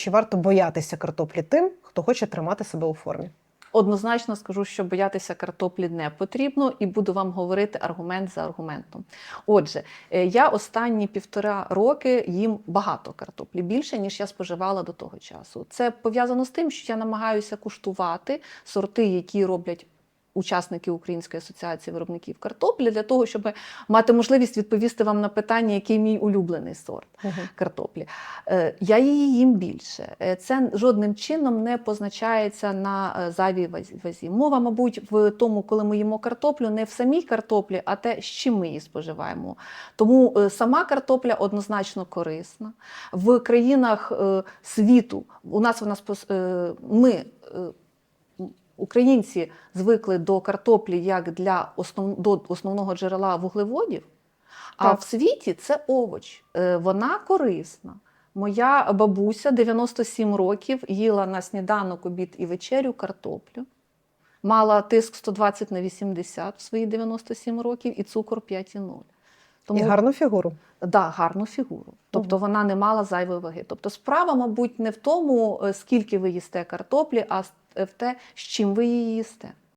Чи варто боятися картоплі тим, хто хоче тримати себе у формі? Однозначно скажу, що боятися картоплі не потрібно, і буду вам говорити аргумент за аргументом. Отже, е, я останні півтора роки їм багато картоплі, більше ніж я споживала до того часу. Це пов'язано з тим, що я намагаюся куштувати сорти, які роблять. Учасники Української асоціації виробників картоплі для того, щоб мати можливість відповісти вам на питання, який мій улюблений сорт картоплі. Е, Я її їм більше. Е, Це жодним чином не позначається на е, зайвій вазі-. Мова, мабуть, в тому, коли ми їмо картоплю, не в самій картоплі, а те, з чим ми її споживаємо. Тому сама картопля однозначно корисна. В країнах світу у нас вона ми. Українці звикли до картоплі як для основ, до основного джерела вуглеводів, а Так. в світі це овоч. Е, Вона корисна. Моя бабуся 97 років їла на сніданок, обід і вечерю картоплю. Мала тиск 120 на 80 в свої 97 років і цукор 5,0. І гарну фігуру. Да, гарну фігуру. Тобто вона не мала зайвої ваги. Тобто справа, мабуть, не в тому, е, скільки ви їсте картоплі, а е, в те, з чим ви її їсте.